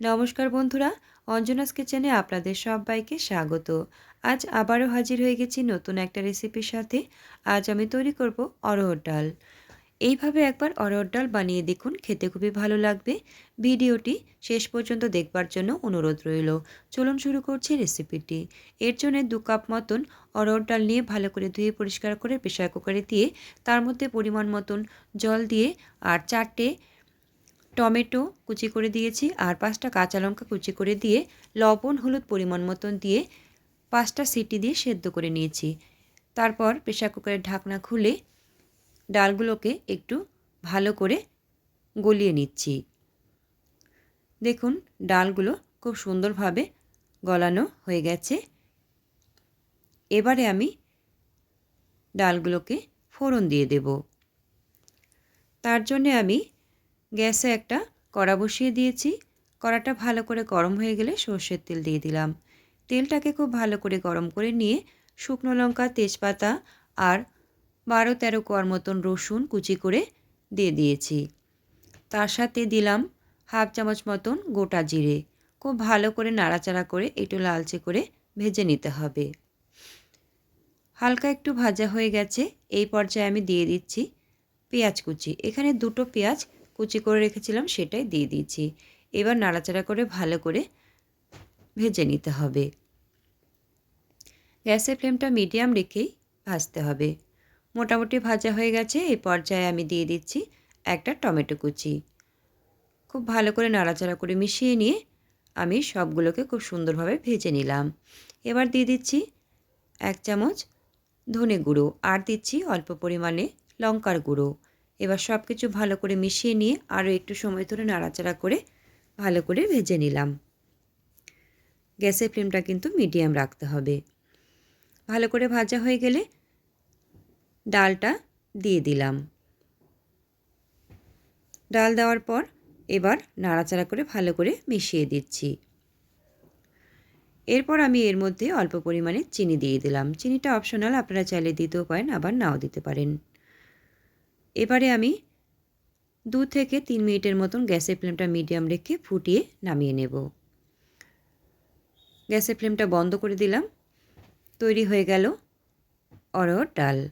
নমস্কার বন্ধুরা, অঞ্জনাস কিচেনে আপনাদের সবাইকে স্বাগত। আজ আবারও হাজির হয়ে গেছি নতুন একটা রেসিপির সাথে। আজ আমি তৈরি করব অরহর ডাল। এইভাবে একবার অরহর ডাল বানিয়ে দেখুন, খেতে খুবই ভালো লাগবে। ভিডিওটি শেষ পর্যন্ত দেখবার জন্য অনুরোধ রইল। চলুন শুরু করছি রেসিপিটি। এর জন্য দু কাপ মতন অরহর ডাল নিয়ে ভালো করে ধুয়ে পরিষ্কার করে প্রেশার কুকারে দিয়ে তার মধ্যে পরিমাণ মতন জল দিয়ে আর চারটে টমেটো কুচি করে দিয়েছি আর পাঁচটা কাঁচা লঙ্কা কুচি করে দিয়ে লবণ, হলুদ পরিমাণ মতন দিয়ে পাঁচটা সিটি দিয়ে সেদ্ধ করে নিয়েছি। তারপর প্রেশার কুকারের ঢাকনা খুলে ডালগুলোকে একটু ভালো করে গলিয়ে নিচ্ছি। দেখুন, ডালগুলো খুব সুন্দরভাবে গলানো হয়ে গেছে। এবারে আমি ডালগুলোকে ফোড়ন দিয়ে দেব। তার জন্যে আমি গ্যাসে একটা কড়া বসিয়ে দিয়েছি। কড়াটা ভালো করে গরম হয়ে গেলে সর্ষের তেল দিয়ে দিলাম। তেলটাকে খুব ভালো করে গরম করে নিয়ে শুকনো লঙ্কা, তেজপাতা আর বারো তেরো কোয়ার মতন রসুন কুচি করে দিয়ে দিয়েছি। তার সাথে দিলাম হাফ চামচ মতন গোটা জিরে। খুব ভালো করে নাড়াচাড়া করে একটু লালচে করে ভেজে নিতে হবে। হালকা একটু ভাজা হয়ে গেছে। এই পর্যায়ে আমি দিয়ে দিচ্ছি পেঁয়াজ কুচি। এখানে দুটো পেঁয়াজ কুচি করে রেখেছিলাম, সেটাই দিয়ে দিয়েছি। এবার নাড়াচাড়া করে ভালো করে ভেজে নিতে হবে। গ্যাসের ফ্লেমটা মিডিয়াম রেখেই ভাজতে হবে। মোটামুটি ভাজা হয়ে গেছে এই পর্যায়ে আমি দিয়ে দিচ্ছি একটা টমেটো কুচি। খুব ভালো করে নাড়াচাড়া করে মিশিয়ে নিয়ে আমি সবগুলোকে খুব সুন্দরভাবে ভেজে নিলাম। এবার দিয়ে দিচ্ছি এক চামচ ধনে গুঁড়ো, আর দিচ্ছি অল্প পরিমাণে লঙ্কার গুঁড়ো। এবার সব কিছু ভালো করে মিশিয়ে নিয়ে আরও একটু সময় ধরে নাড়াচাড়া করে ভালো করে ভেজে নিলাম। গ্যাসের ফ্লেমটা কিন্তু মিডিয়াম রাখতে হবে। ভালো করে ভাজা হয়ে গেলে ডালটা দিয়ে দিলাম। ডাল দেওয়ার পর এবার নাড়াচাড়া করে ভালো করে মিশিয়ে দিচ্ছি। এরপর আমি এর মধ্যে অল্প পরিমাণে চিনি দিয়ে দিলাম। চিনিটা অপশনাল, আপনারা চাইলে দিতেও পারেন, আবার নাও দিতে পারেন। এবারে আমি দু থেকে তিন মিনিটের মতন গ্যাসের ফ্লেমটা মিডিয়াম রেখে ফুটিয়ে নামিয়ে নেব। গ্যাসের ফ্লেমটা বন্ধ করে দিলাম। তৈরি হয়ে গেল অরহর ডাল।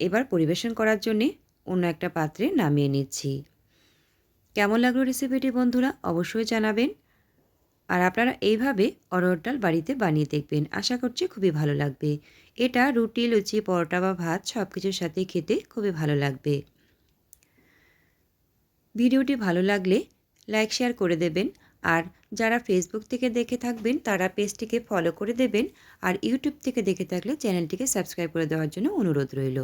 এবার পরিবেশন করার জন্যে অন্য একটা পাত্রে নামিয়ে নিচ্ছি। কেমন লাগল রেসিপিটি বন্ধুরা? অবশ্যই জানাবেন। আর আপনারা এইভাবে অরহর ডাল বাড়িতে বানিয়ে দেখবেন। আশা করছি খুবই ভালো লাগবে। এটা রুটি, লুচি, পরোটা বা ভাত সব কিছুর সাথে খেতে খুবই ভালো লাগবে। ভিডিওটি ভালো লাগলে লাইক, শেয়ার করে দেবেন। আর যারা ফেসবুক থেকে দেখে থাকবেন, তারা পেজটিকে ফলো করে দেবেন। আর ইউটিউব থেকে দেখে থাকলে চ্যানেলটিকে সাবস্ক্রাইব করে দেওয়ার জন্য অনুরোধ রইল।